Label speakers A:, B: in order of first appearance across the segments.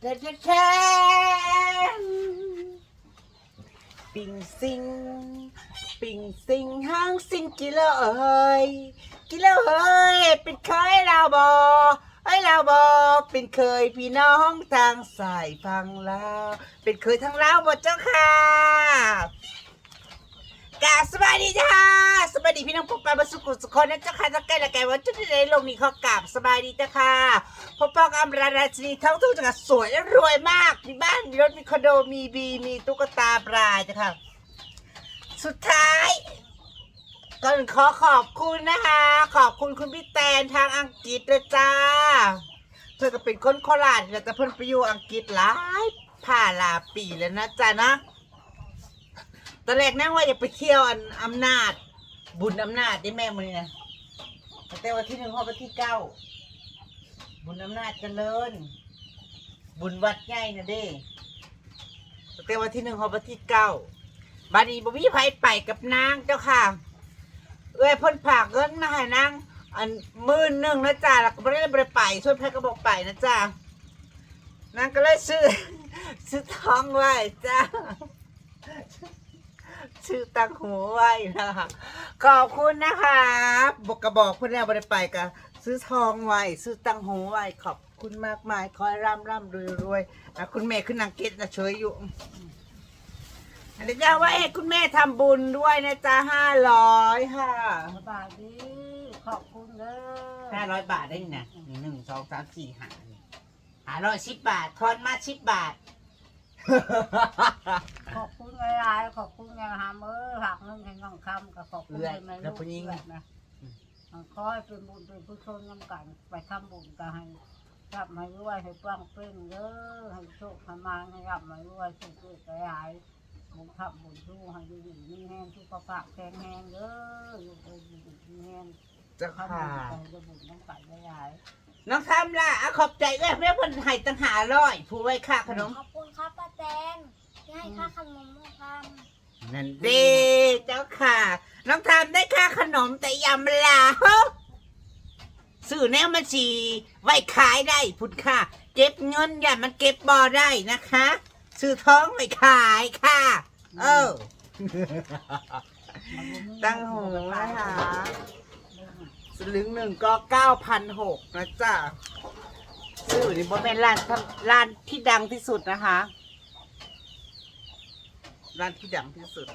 A: แทะแทะแทะปิงซิง ปิงซิงห้างซิงกิโลเฮ้ยกิโลเฮ้ยเป็นเคยเราบอไอ้ยเราบอเป็นเคยพี่น้องทางสายฟังลาวเป็นเคยทางลาวบ่เจ้าค่ะ กาสบายดีจ้าสบายดีพี่น้องพบปะบรสุกุสุคนนะเจ้าค่ะจะใกล้ละไกลวันจุดที่ในโลกนี้เขากราบสบายดีจ้าค่ะพบปะกับอำราราชินีทั้งทุกจังหวัดสวยและรวยมากมีบ้านมีรถมีคอนโดมีบีมีตุ๊กตาปลาจ้ะค่ะ สุดท้ายก่อนขอขอบคุณนะคะ ขอบคุณคุณพี่แตนทางอังกฤษเลยจ้า เธอก็เป็นคนโคราชแต่เพิ่นไปอยู่อังกฤษหลายผ่าลาปีแล้วนะจ๊ะนะ ตอนแรกนั่งว่าจะไปเที่ยวอันอำนาจ บุญอำนาจได้แม่มือนะแต่วันที่หนึ่งพอวันที่เก้าบุญอำนาจเจริญ บุญวัดใหญ่นะเด้แต่วันที่หนึ่งพอวันที่เก้าบาดนีบ่มีไผไปกับนางเจ้าค่ะเอ้ยพ่นผากเงินมาให้นางอันมื่นหนึ่งนะจ๊ะแล้วก็บ่ได้ได้ไปส่วนแพทย์ก็บอกไปนะจ๊ะนางก็เลยซื้อซื้อท้องไว้จ้า ซื้อตังหูไว้นะคะขอบคุณนะคะบอกกระบอกเพื่อนแล้วบ่ได้ไปก็ซื้อทองไว้ซื้อตังหูไว้ขอบคุณมากมายคอยร่ำร่ำรวยรวยอะคุณแม่ขึ้นนางเกตนะเฉยอยู่อันนี้จะว่าให้คุณแม่ทำบุญด้วยนะจ๊ะห้าร้อยค่ะ
B: สบายดีขอบคุณเด้อ
A: ห้าร้อยบาทได้นี่นะนี่หนึ่งสองสามสี่ห้าห้าร้อยสิบบาททอนมาสิบบาท ผู้หญิง
B: ด้วยนะมันคอยเป็นบุญเป็นผู้ชนน้ำกัน ไปทำบุญกันให้รับมาด้วยให้ปังเป็นเด้อให้โชคให้มาให้รับมาด้วยสุขๆหลายๆบุญทับบุญชูให้อยู่ดีมีแห้งทุกประภาคแข็งแรงเด้ออยู่ดีมีแห้ง
A: เจ้า
B: ทำ
A: ค่ะ
B: บุญไปจะบุญน้ำกันหลายๆ
A: น้องทำล่ะอะขอบใจเอ้ยแม่เพิ่นให้ตั้งหาร้อยผู้ไว้ค่าขนม
C: ขอบคุณครับป้าแตนที่ให้ค่าขนมมาท
A: นั่นเด้เจ้าค่ะ น้องทำได้ค่าขนมแต่ยำลาซื้อแนวมาชีไว้ขายได้พุ่นค่ะ เก็บเงินอย่ามันเก็บบ่อได้นะคะซื้อท้องไว้ขายค่ะ เออ ตั้งหูนะคะสลึงหนึ่งก็เก้าพันหกนะจ๊ะซื้อนี่บนเป็นร้านทำร้านที่ดังที่สุดนะคะ ร้านที่ดังที่สุด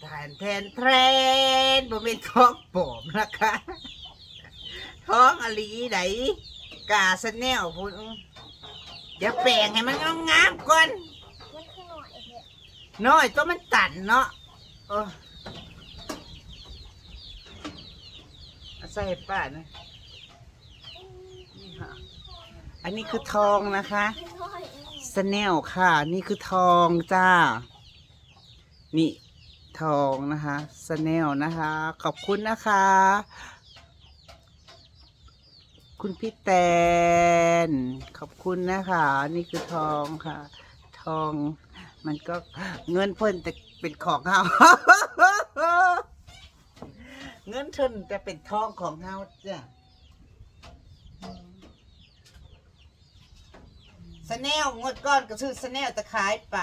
A: แทนแทนแทนบนเป็นท้องปลอมนะคะท้องอลีไหนกาสแนลพูดอย่าแปลงให้มันงามๆก่อนำ
C: มันคือหน่อยเถอะ
A: น้อยตัวมันตันเนาะอาใส่ป้านะอันนี้คือทองนะคะ สแนลค่ะ นี่คือทองจ้า นี่ทองนะคะสแนลนะคะ ขอบคุณนะคะ คุณพี่แตน ขอบคุณนะคะ นี่คือทองค่ะ ทอง มันก็เงินเพิ่นแต่เป็นของเฮาเงินเพิ่นจะเป็นทองของเฮาจ้ะ สแนลงวดก้อนก็ซื้อสแนลจะขายไป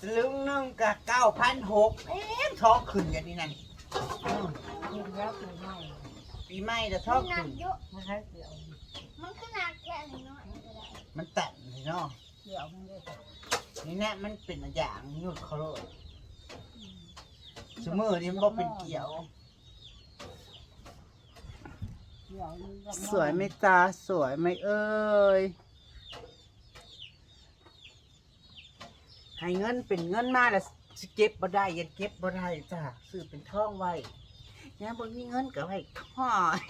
A: สลึงหนึงกับเก้าพันหกเอ๊ะทองขึ้นอย่างนี้นั่นอืม
B: กินแล้วกินไม่
A: ปีใหม่จะท
C: มั
A: อนง
C: หนั
A: ขึ้
C: ก
A: น
C: เยอะ
B: ไม่ให้เกี่ยว
C: มันคือหนักแค่ไหนน้อยก็ได้
A: มันตัดเลยเนาะ
B: เกี่ยวมันเลย
A: นี่แน่มันเป็นอย่างหยุดเขาเลยสมือนี่มันก็เป็นเกี่ยว
B: เกี่ยวมันก็
A: สวยไหมจ้าสวยไหมเอ้ยให้เงินเป็นเงินมาแล้วสิเก็บบ่ได้ยันเก็บบ่ได้จ้าซื้อเป็นท่องไว้เนี่ยบ่มีเงินก็ไว้ค่อย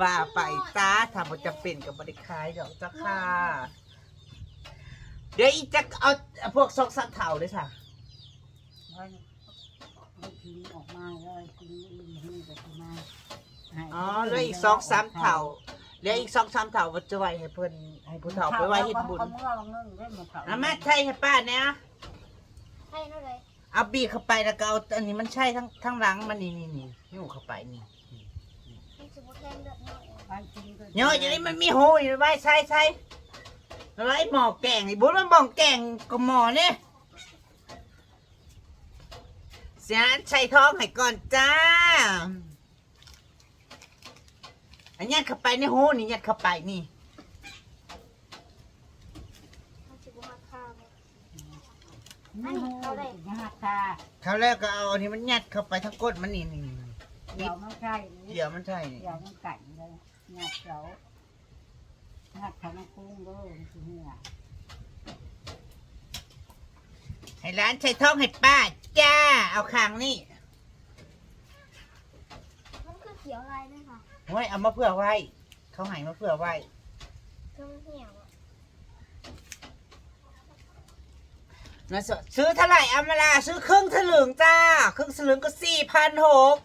A: ว่าไปจ้าถ้าบ่จะเป็นก็บ่ได้ขายดอกจ้าค่ะ เดี๋ยวอีกจะเอาพวกซอกสักเท่าเลยค่ะ
B: มันมันทิ้งออกมาเลยทิ้งลืมทิ้งไปทิ้งมา ให้
A: อ๋อแล้วอีกสองสามเท่าแล้วอีกสองสามเท่าว่าจะไว้ให้เพิ่นให้ผู้เฒ่าไปไว้เฮ็ดบุญ
B: เขาเมื่อเราเงินได้มาเท่า
A: อามาใช่ให้ป้าเนี่ย
C: ให้นั่นเลย
A: เอาบีบเข้าไปแล้วก็เอาอันนี้มันใช่ทั้งทั้งหลังมันนี่นี่นี่หิ้วเข้าไปนี่
C: มันจะว่าแค่เลือดน้อย
B: บ้านจริงก็
A: เนาะอย่างนี้มันมีหูอยู่ไว้ใช่ใช่แล้วไอ้หมอแกงนี่บุญมันบอกแกงกับหมอเนี่ยเสียใช้ท้องให้ก่อนจ้า อันยัดเข้าไปในหูนี่ยัดเข้าไปนี่
C: มันจะว่าข้าว
B: ไม่หูเลยนะค่ะ
A: คราวแรกก็เอาอันนี้มันยัดเข้าไปทั้งก้นมันนี่นี่นี่
B: เดี๋ยวมันใช่นี่
A: เดี๋ยวมันใช่นี่
B: เดี๋ยวมันไก่เลยงัดเสางัดทางกุ้งด้วยทีนี้
A: ให้ร้านใช้ท้องให้ป้าจ้า เอาคางนี่
C: มันคือเขียวลายด้วยค่ะ
A: เฮ้ยเอามาเพื่อไว้ เขาใหายมาเพื่อไว้
C: คือมันเหี่ยวอะ
A: นะสซื้อเท่าไหร่เอามาลาซื้อครึ่งถลึงจ้า ครึ่งถลึงก็สี่พันหก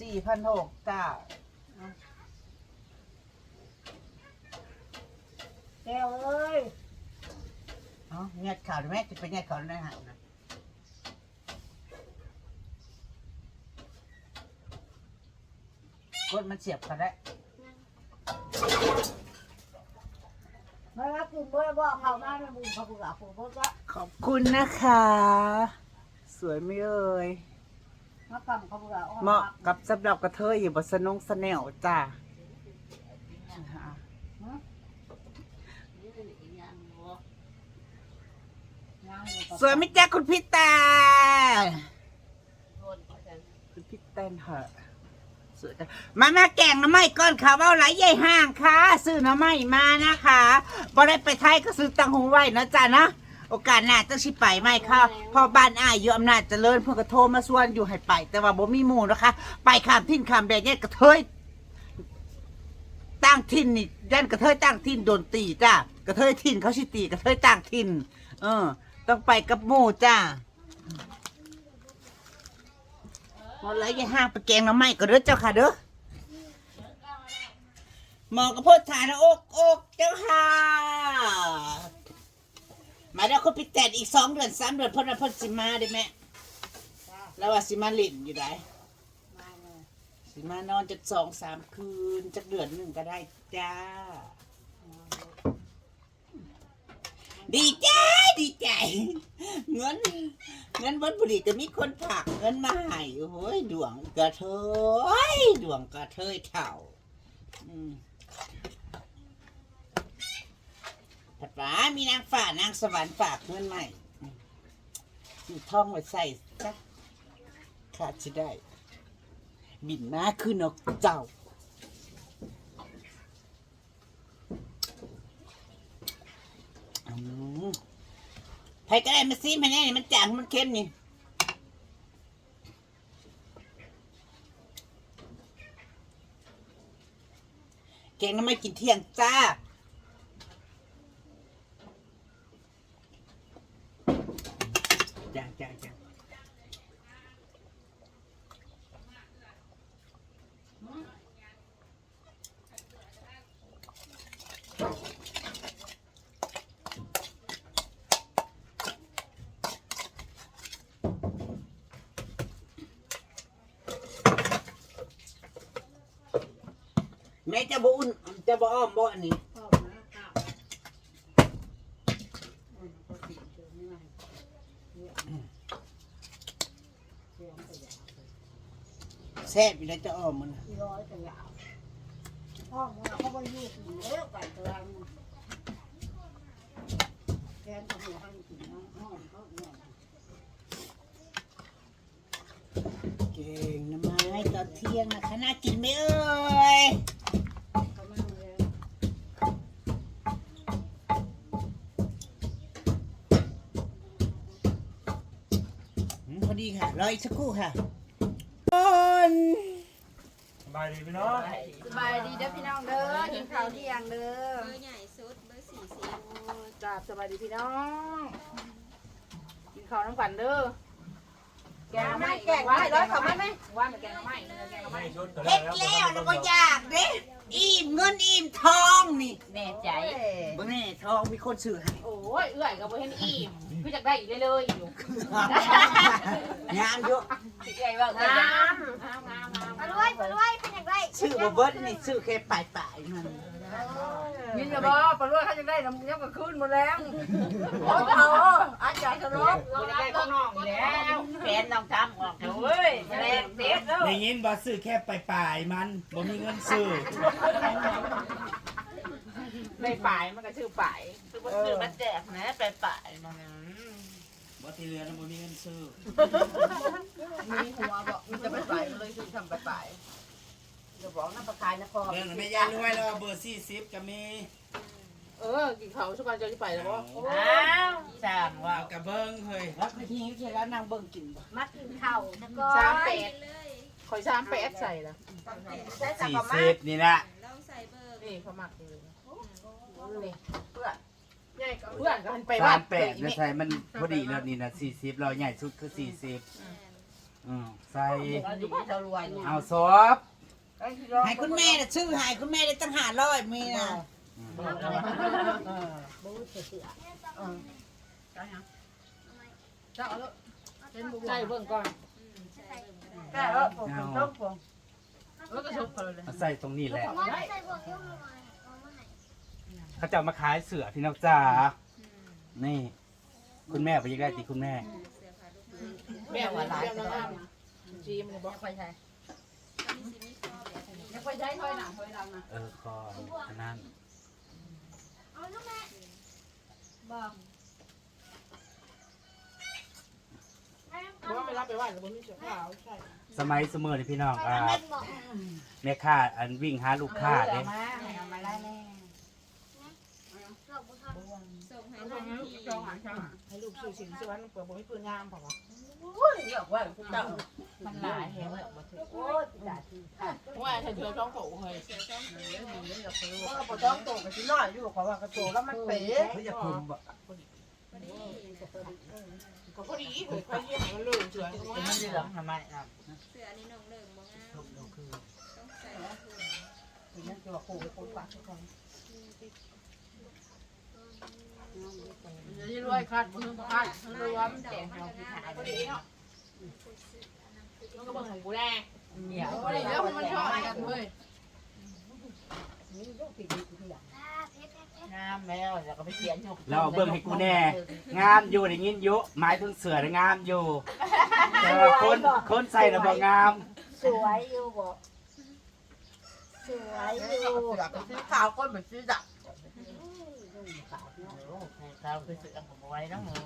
A: สี่พันหกจ้า
B: แก้วเอ้ย
A: เอาเงียดข่าวได้ไหมจะไปเงียดข่าวได้หานะ ดมันเสียบกันได้
B: มารับกินบ่บอกเขามาในบุญเขาบุญกับผมก็
A: ขอบคุณนะคะ สวยไหม่เอ่ย
B: มากำเขาบุญกับ
A: เหมาะกับสำหรับกระเทยอยู่บนสนงสแนวจ้าสวยไหม่จ้าคุณพิตาคุณพิตาเหอะ สวยมามาแกงน้ำไม้ก้อนค่ะว่าไหลใหญ่ห้างค่ะซื้อน้ำไม้มานะคะบ่ได้ไปไทยก็ซื้อตังหงไว้นะจ๊ะนะโอกาสหน้าต้องชิไปไหมค่ะพอบ้านอ้ายอยู่อำนาจเจริญเพื่อนก็โทรมาส่วนอยู่ให้ไป แต่ว่าบ่มีหมู่นะคะ ไปขามทิ่นขามแดนเนี่ยกระเทยตั้งทิ่นนี่ยันกระเทยตั้งทิ่นโดนตีจ้ากระเทยทิ่นเขาชิตีกระเทยตั้งทิ่นเออ ต้องไปกับหมู่จ้า หมดแล้วอย่าห้างไปแกงหน้ำไม้ก็เด้อเจ้าค่ะเด้อหมอกระโพดฐานอกอกเจ้าค่ะ มาแล้วคุณพี่แตดอีกสองเดือนสามเดือนเพ่นว่าเพ่นสิมาได้ไหมแล้วว่าสิมาหลินอยู่ไหนสิมานอนจักสองสามคืนจักเดือนหนึ่งก็ได้จ้า ดีใจดีใจ เงิน เงินวันบุรีก็มีคนผักเงินมาให้โอ้ยดวงกระเทยดวงกระเทยเถ่าผัดหวามีนางฝ่านางสวรรค์ฝากเงินใหม่มีท่องไว้ใส่จ้ะขาดจะได้ บินมาคือนกเจ้า อืมใค รก็ได้มาซีมาแน่มันจางมันเค็มนี่เก่งน้ำไม่กินเที่ยงจ้าจ้าจ้าจ้า จะบ่อุ่นจะบ่อ้อมบ่อันนี้แซ่บอยู่แล้วจะอ้อมมัน
B: ร้อยตัวยาวพ่อมึงเขาไปยุ่งเยอะไปตัวมึงแกนตัวหัวให้กินน้องห้องเขาเนี่ย
A: เก่งนะไม้ตอนเที่ยงนะคะน่ากินไหมเอ่
B: ย
A: รออีกสักครู่ค่ะ
D: สบายดีพี่น้อง
E: สบายดีเด้อพี่น้องเด้อกินข้าวเที่ยงเด้อ
F: เบอร์ใหญ่สุดเบอร์สี่สิบ
E: จ้าสบายดีพี่น้อง กินข้าวน้ำกันเด้อแกงไม่แกงไม่ร้อยเขาไม่ไหมว่าแกงไม่แกงไม่
D: ไม่ชุดก็
A: เฮ็ดแล้วแล้วก็อยากเด้อิ่มเงินอิ่มทองนี่
E: แน่ใจ
A: บ่แน่ทองมีคนซื้อให้
E: โอ้ยเอื้อยกับบ่เห็นอิ่ม คือจากได้อีกเลยเลยอยู่
A: งามอยู่
E: สิเอื้อยว่าเอื้อยงามงามงามงาม
C: มาด้วยมาด้วยเป็นอย่างไร
A: ซื้อบ่เบิดนี่ซื้อแค่ปลายปลายๆมัน
B: ยินจะบอกปลาด้วยเขาจะได้น้ำเงี้ยวก็ขึ้นหมดแล้วโอ้โหอาจารย์จะรบ
E: บ่ได้ข้างนอกอยู่แล้วแฟนน้องทำออกเว้ยแรงเด็ดเด้อ
G: ได้ยินบ่ซื้อแค่ปลายๆมันบ่มีเงินซื้อ
E: ในป่ายมันก็ชื่อป่ายคือบ่ซื้อมาแจกนะไปป่ายมัน
G: บ่ที่เหลือนั้นบ่มีเงินซื้อ
B: มีหัวบอกมันจะไปไปมันเลยถึงทำไปไป
E: จะบอกน้ำประกายนคร
G: เบิ่งแล้วแม่ยายรวยแล้วเบอร์40ก็มี
E: เออกินเขาวสุกวันจะไปแล้วบ่
A: อ้าวสั่งว่า
G: เอากระเบิ่งเฮ้ย
A: แล้วคือทีนี้คือแล้วนางเบิ่งกินบ่
C: มากินข้าวแล้วก็
E: สามแปด
F: เลย
E: คอยสามแปดใส่ละ
G: 40นี่ละ
F: ลองใส่เบอร์
E: นี่เขามักเลยนี่
B: เพื่อนให ญ่ก็
E: เพื่อนก็หันไปบ้าน
G: 38ไม่ใช่มันพอดีแล้วนี่นะ40เราใหญ่สุดคือ40อืมใส่
B: อันนี้จะรวยเนี่ย
G: เอาซอฟ
A: ให้คุณแม่น่ะซื้อให้คุณแม่ได้ตั้ง500มีน่ะ
B: เจ้าแล้วเป็นบุญ
E: ใส่เบิ่งก่อน
B: แก่แล้วผมต้องผม
E: แล้วก็ชกกันเลย
G: เอาใส่ตรงนี้แหละ
C: มอใส่บวกยุ่งมาเอามาให้
G: เขาจะเอามาขายเสือพี่น้องจ๋า นี่ คุณแม่ไปยังได้ติคุณแม่
E: แม่หวานหลายน้ำจีมเลยบอก
B: ไปใช้
F: มีสิมีข้อแบบนี้
B: ยังไปใช้ถอยหนังถอยหลังนะ
G: เออคอนอันนั้น
C: เอาลูกแม่
B: บอก
E: เพราะว่าไม่รับไปว่าหรือบ่มีเสื้อผ้าใช่
G: สมัยเสมอนี่พี่น้องอ่า
C: แม่บอก
G: แม่ค้าอันวิ่งหาลูกค้าเด้
B: เอามาได้แน่
C: เราบุทอน
F: ส่ง ให้
E: ลูกซื้อสินสวนเปิดบ่มีปืนงามเปล่าวะ
B: โอ้ยเยอะว่าคุณเจ้า
E: มันหลายแฮงเลยบ่ถึง
B: โอ้ยจ่าที่
E: ว่าถ้าเธอต้องโตเฮ้ย
F: เสือต้องถือ
B: เพราะว่าพอต้องโตกับที่น้อยอยู่เพราะว่ากระโตแล้วมันเป๋
G: เฮ้ยอย่าคุมบ่
F: พอดี
E: ก็พอดีเฮ้ยใครเยี่ยมมันเลยเสือ
A: มันเหลืองทำไมอะ
F: เสือนี่น้องเลิงบ่งามต้องใส่ถุง
B: นั่นคือว่าโคไปโคปากทุกคนะรวยคาดบุญคาดรวยมันแจกเราที่ขาย
E: พอดีเนาะมันก็เบิ่งของกูแน่
A: เนี่ย
B: พอดีแล้วมันชอบกันเว้ย
C: อ่าเพชรเพชรเพชรงา
A: มแล้วแล้วก็ไปเขียนอยู่
G: เราเอาเบิ่งให้กูแน่ งามอยู่ได้ยินอยู่หมายถึงเสือได้งามอยู่ แต่ว่าคนคนใส่น่ะบ่งาม
C: สวยอยู่บอกสวยอยู่
B: อยากไปซื้อข้าวก้นเหมือนซื้อดัก
A: เราคือซื้อของไว้น้องมือ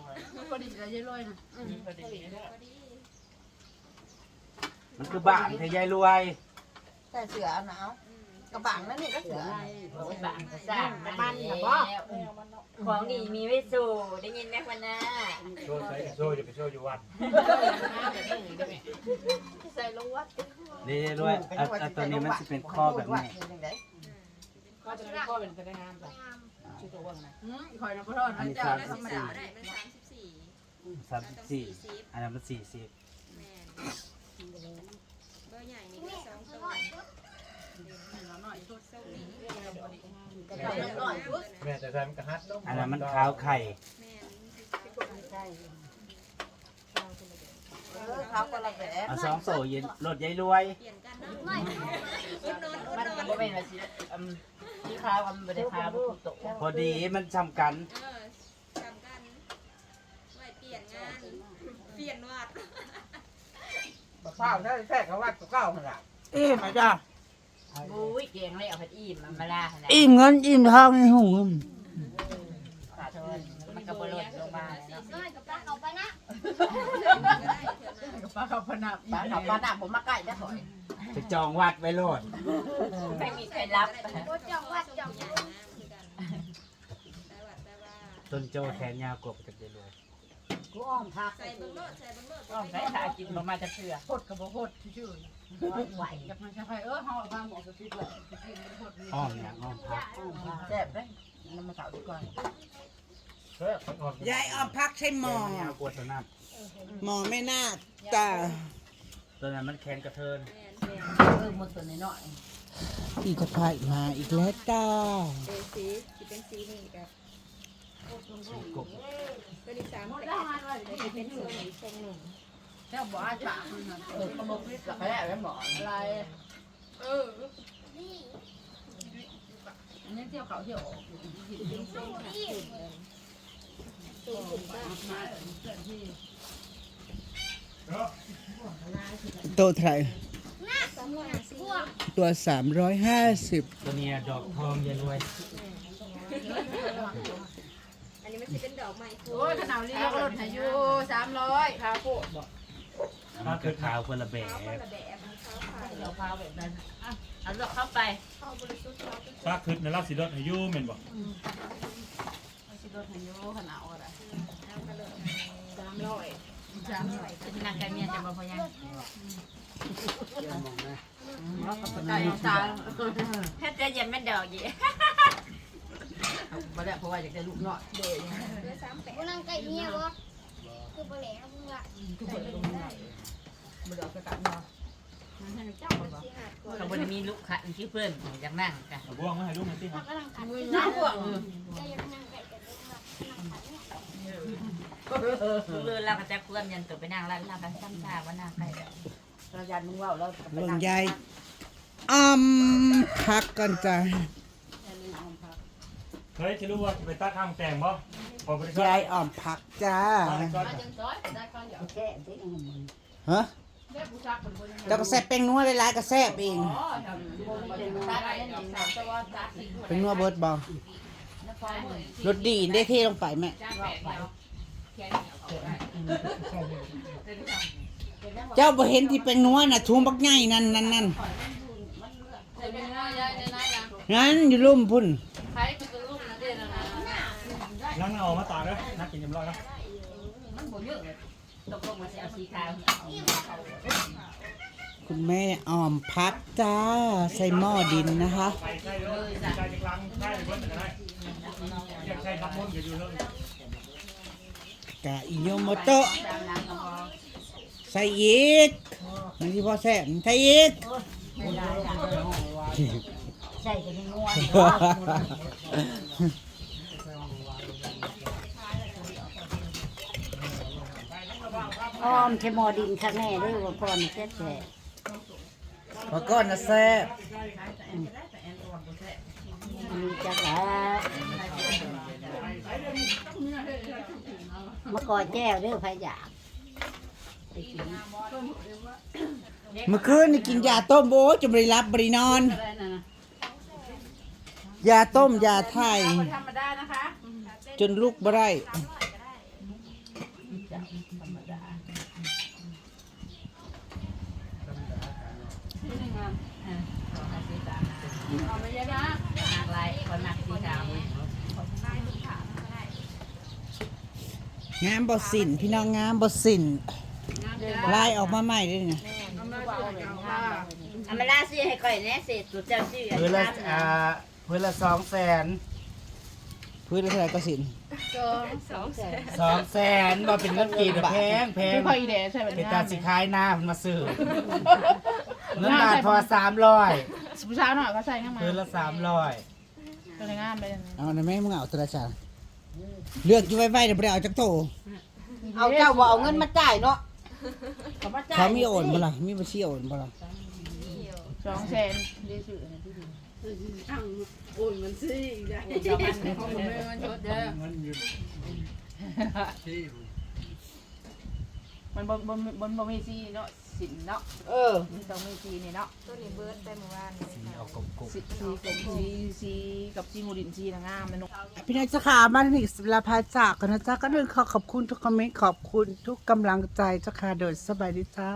B: พอดีเลยจะรวยนะ
A: พอดี
F: พอดี
G: มันคือบ้านที่ยายรวย
B: แต่เสือหนาวกระบังนั่นนี่ก็เสือ
A: บ้านก็สร้าง
E: มันนะบ่
H: ของดีมีไว้สู่ได้ยินไหมวันน่า
D: โชว์ใส่โชว์อย่าไปโชว์อยู่วัด
B: ใส่ลงวัด
G: นี่ยายรวยอะอะตัวนี้มันสิเป็นข้อแบบนี้
E: ก็จะได้ข้อเป็นจะได้งามจ้ะ ชื่อตัวว่าไง
B: คอยนะพ่อทอดนะเจ้า
F: แล้ว
B: ธร
F: สิ
B: รม
F: ใส่
B: ดา
F: บ่ได้มันสามสิบสี่
G: สามสิบสี่
F: สี่สิบ
G: อันนั้นมันสี่สิบ
F: แม่นเบอร์ใหญ่นี่ก็สองตัว
B: หน่อยชุด
F: ส่งนี่
B: หน่อยชุด
D: แม่แต่ใส่มันกระฮัดเนาะ
G: อันนั้นมันขาวไข่
F: แม่น
B: เออเขาก็ละแบบ
G: เอาสองโซ่เย็นรถยายรวย
F: เปลี่ยนกันเนาะอุดหนนอุด
A: มัน
F: หนน
A: ก็เป็นว่าสิอืม ที่ข้าวมันบ่ได้พาบุกตก
G: พอดีมันจำกัน
F: เออจำกันไว้เปลี่ยนงาน เปลี่ยนวัด
B: ข้าวใช่แท้เขาวัดกับข้าวขนาด
A: อิ่มอะจ้ะ
H: บุ้ยเกียงเลยเอาไปอิ่มมันมาล่าขนาด
A: อิ่มเงินอิ่มทองในหูม
H: ขาดเทินมันก็บลดลงมาเนาะ
C: น้อย กับปลาเขาไปนะ
F: ก็ได้เถอะนะ
B: กับปลาเขาพนับ
A: บ้านเขาบ้านน่ะผมมาใกล้ได้บ่อย
G: จะจองวัดไว้โลด
H: ไม่มีใครรับ
C: โอ้จองวัดจอง
F: ใหญ่
C: วัด
F: นะคือกันได้วัดได้ว่า
G: ต้นโจแทนยาวกบกับยายรวย
B: กูอ้อมพัก
F: ใส่เบิ่งโลดใส่เบิ่งโลด
A: ต้องใช้ขากินบ่มาจะเชื่อ
B: พดกับพดชื่อไหวกับมันจะไปเออห่อฟังหมอกกับที่ด้วยกินเป็นพดนี่
G: อ้อมเนี่ยอ้อมพัก
A: แซ่บเด้น้ำมันขาวดีกว่า
D: เฮ้ ยา
A: ยออมพักใช่หมอ
G: แทนยาวกว่าตัวนั้น
A: หมอไม่น่าจ้า
G: ตัวนั้นมันแคนกระเทิน
B: เออหมดตัวนี้หน่อย
A: อีกกระไผ่มาอีกแล้วจ้า
F: เออสีสิเป็นสีนี่กับ
G: กบ
F: ตัวนี้สามแปดเป็นส่วนอีกทรงหนึ่ง
E: เจ้าบอกอาจารย์เออขโมยพิษหลักแรกแล้วบอกอะไร
F: เออนี่
E: อันนี้เที่ยวเขาเที่ยวออกอยู่ที่ที่
A: โตเท่าไหร่
F: สามร้อยห้าสิบ
A: ตัว 350
G: ตัวเนี้ยดอกทองอย่ารวย
F: อันนี้มันจะเป็นดอกไม้
E: โอ้ยขนาดนี้เราก็ลดให้อยู่สามร้อยพาโคตรบอก
G: มันคือขาวคนละแบบ
F: ขาวคนละแบบขาวขาว
H: เราพาแบบนั้นอะเอาเลือกเข้าไป
F: ขาวบริสุทธิ์ขาวเป็น
D: ซากขึ้นในราศีรถอายุเหม็นบ่
E: ไม่ ใช่ลดให้อยู่ขนาดอะไร
F: สามร้อย
E: สามร้อย
H: จะที่นางไก่เมียจะบอกพยัง
E: ไก่ตาย
H: แค่จะเย็นไม่ดอกยี่
E: มาแล้วเพราะว่าอยากได้ลูกเนาะเด็ก
F: เหลือสามแปด
C: กูนั่งใกล้เมียบ่คือบ่แหลมึงละ
E: ทุกคนลงได้มาดอกกระตันเนาะ
F: เจ้ามันสีหาดก่อน
H: เราบนมีลูกค้าที่เพื่อนอยากนั่งกัน
D: เอาบ่วงมาให้ลูกหน่อยสิค
C: พั
D: รับ
C: กก็นั่งกัน
E: น้ำพวก
C: จะยังนั่งใกล้กัน เลยว่านั่งกันเนี่ย
H: เรือเราก็จะควรยันตัวไปนั่งร้านเรากันซ้ำซากว่านั่งใครแล้ว
E: เรายันมึงว่าเรา
A: เบิ่งยายอ้อมพักกันจ้ะ
D: เฮ้ยจะรู้ว่าไปตัดทางแต่งบ่พอบริษัท
A: ยายอ้อมพักจ้า
D: ตัดก่อน
E: จังซ้อยได้ก้อนเดียว
B: แค่ที่อันนั้น
A: ฮะ
E: ได้ผู้ชายคนบน
A: แล้วก็แซ่บแป้งนัวหลายๆก็แซ่บเอง
E: เป็นตาอะไรนี่สามตัว ตาสี
A: เป็นนัวเบิดบ่รสดีได้เทลงไปแม่
E: จ้าแปดเดียวแค่นี้
A: เจ้าบ่เห็นที่เป็นนัวน่ะทุ่งบักใหญ่นั่นนั่นนั่น
E: ใส่เป็นน้อยได้น้อยยัง
A: งั้นอยู่ลุ่มพุ่น
E: ใครเป็นตัวลูกนะเด่นนะ
D: ล้างหน้าออกมาตากเลยนักกินยำร้อยนะ
E: มันบ่เยอะเลย
H: ตกลงมาเอาสีขาว
A: คุณแม่อ้อมพักจ้า ใส่หม้อดินนะคะ
D: ไปใช่เลยใช่จะล้างใช่เพิ่นก็ได้อยากใช้พักมุนก็อยู่เลย
A: กะอิโยโมโตะ
E: ตามน้ำก็พอ
A: ใส่อีกมันที่พ่อแซ่บใส่อีก
E: ไม่ได้จ้ะ
B: ใส่กันงัว อ้อมเทมอดินข้างแน่ด้วยว่าพอนี่แท้แท้
A: พอก้อนนะแซ่บ
B: มีจักแล้วมะกอแจ้วเด้อพะยากไปกิน
A: เมื่อคืนนี่กินยาต้มโบจะบริรับบรินอน
E: อะไรนะนะ
A: ยาต้มยาไทย
E: ธรรมดานะคะ
A: จนลุกบ่ได้
E: นี่นึงอะ
H: สีขาว
E: เอาไปเยอะนะ
H: หนักลายคนหนักสีขาว
A: งามบ่สินพี่น้องงามบ่สินลายออกมาใหม่ด้วยเนี่ย
E: เอามาเอาแบบนี้ค่ะ
H: อามาล่าซื้อให้ก่อยแน่เสร็จตัวเจ้าชื่อ
G: พื้นละอ่าพื้นละสองแสน
A: พื้นละเท่าไหร่ก็สิน
H: สองแสน
G: สองแสนบ่เป็นเงินกีดแพงแพง
E: คือพออีเดใช่ไหม
G: เป็นตาสิขายหน้ามันมาซื้อเงินบาทพอสามร้อย
E: ผู้ชายหน่อยก็ใส่ข้างมา
G: พื้นละสามร้อย
E: ตัวในงานไปยังไง
A: เอาหน่อยแม่มึงเอาตัวละจานเลือกอยู่ไว้ๆเดี๋ยวบ่ไปเอาจักโต
B: เอาเจ้าบ่เอาเงินมาจ่ายเนาะเขามาจ่าย
A: เขามีโอนบ่ล่ะมีบัญชีโอนบ่ล่ะ
E: สองแสนดีสุดนะที่ดี
F: โอ้ยมันซี่จ้ะ
E: เจ้ามันในห้องมือมันชดเด้อ
G: เงินอยู่ที่
E: มันบนบนบนบนมีซีเนาะ สินเนาะ
B: เออ
E: มันต้องมีซีนี่เนาะ
F: ตัวนี้เบิร์ดไปเมื่อวานเลย
G: สี
F: ค่ะ
G: เอากบกบ
E: สิซีกับซีซีกับซีมูดินซีนะงามมัน
A: พี่น้องจะขามาถึงเวลาพาจากกันนะจ๊ะก็เดินขอขอบคุณทุกคอมเมนต์ขอบคุณทุกกำลังใจเจ้าค่ะโดยสบายดีจ้า